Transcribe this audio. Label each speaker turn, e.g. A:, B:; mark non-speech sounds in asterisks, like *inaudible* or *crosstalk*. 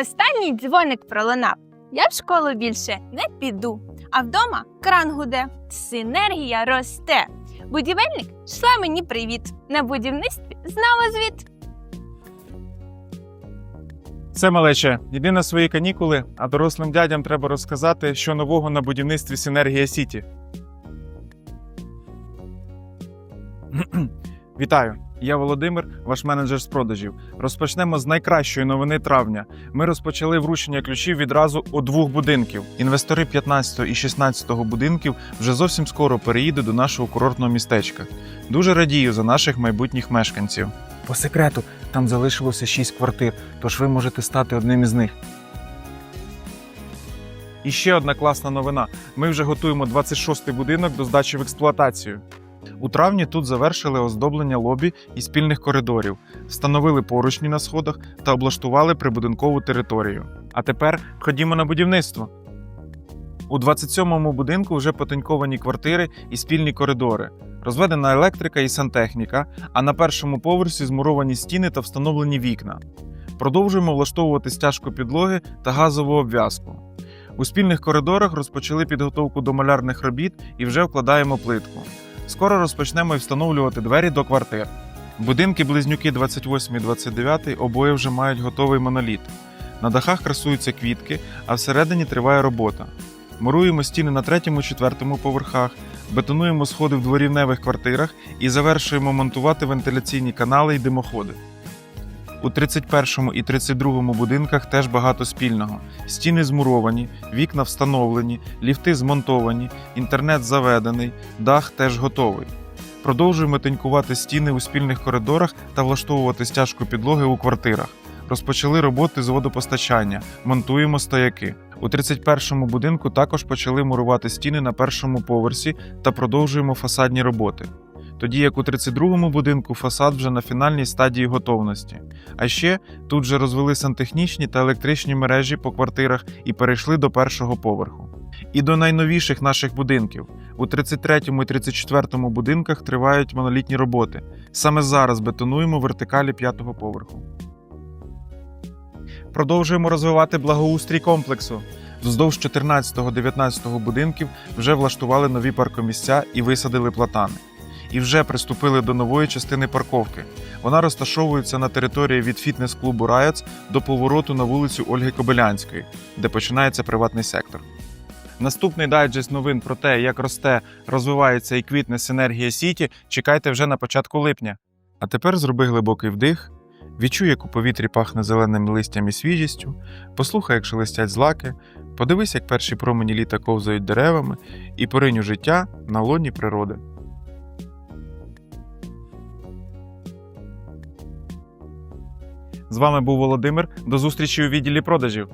A: Останній дзвоник пролунав. Я в школу більше не піду, а вдома кран гуде, синергія росте. Будівельник шле мені привіт. На будівництві знову звіт.
B: Все, малече, йди на свої канікули, а дорослим дядям треба розказати, що нового на будівництві Синергія Сіті. *clears throat* Вітаю! Я Володимир, ваш менеджер з продажів. Розпочнемо з найкращої новини травня. Ми розпочали вручення ключів відразу у двох будинків. Інвестори 15 і 16 будинків вже зовсім скоро переїдуть до нашого курортного містечка. Дуже радію за наших майбутніх мешканців. По секрету, там залишилося 6 квартир, тож ви можете стати одним із них. І ще одна класна новина. Ми вже готуємо 26-й будинок до здачі в експлуатацію. У травні тут завершили оздоблення лобі і спільних коридорів, встановили поручні на сходах та облаштували прибудинкову територію. А тепер ходімо на будівництво. У 27-му будинку вже потоньковані квартири і спільні коридори, розведена електрика і сантехніка, а на першому поверсі змуровані стіни та встановлені вікна. Продовжуємо влаштовувати стяжку підлоги та газову обв'язку. У спільних коридорах розпочали підготовку до малярних робіт і вже вкладаємо плитку. Скоро розпочнемо і встановлювати двері до квартир. Будинки близнюки 28 і 29 обоє вже мають готовий моноліт. На дахах красуються квітки, а всередині триває робота. Муруємо стіни на третьому, четвертому поверхах, бетонуємо сходи в дворівневих квартирах і завершуємо монтувати вентиляційні канали і димоходи. У 31 і 32 будинках теж багато спільного. Стіни змуровані, вікна встановлені, ліфти змонтовані, інтернет заведений, дах теж готовий. Продовжуємо тонькувати стіни у спільних коридорах та влаштовувати стяжку підлоги у квартирах. Розпочали роботи з водопостачання, монтуємо стояки. У 31-му будинку також почали мурувати стіни на першому поверсі та продовжуємо фасадні роботи. Тоді як у 32-му будинку фасад вже на фінальній стадії готовності. А ще тут же розвели сантехнічні та електричні мережі по квартирах і перейшли до першого поверху. І до найновіших наших будинків. У 33-му і 34-му будинках тривають монолітні роботи. Саме зараз бетонуємо вертикалі п'ятого поверху. Продовжуємо розвивати благоустрій комплексу. Вздовж 14-19 будинків вже влаштували нові паркомісця і висадили платани. І вже приступили до нової частини парковки. Вона розташовується на території від фітнес-клубу Раяц до повороту на вулицю Ольги Кобилянської, де починається приватний сектор. Наступний дайджест новин про те, як росте, розвивається і квітне синергія Сіті, чекайте вже на початку липня. А тепер зроби глибокий вдих, відчуй, як у повітрі пахне зеленим листям і свіжістю, послухай, як шелестять злаки, подивись, як перші промені літа ковзають деревами, і поринь у життя на лоні природи. З вами був Володимир. До зустрічі у відділі продажів.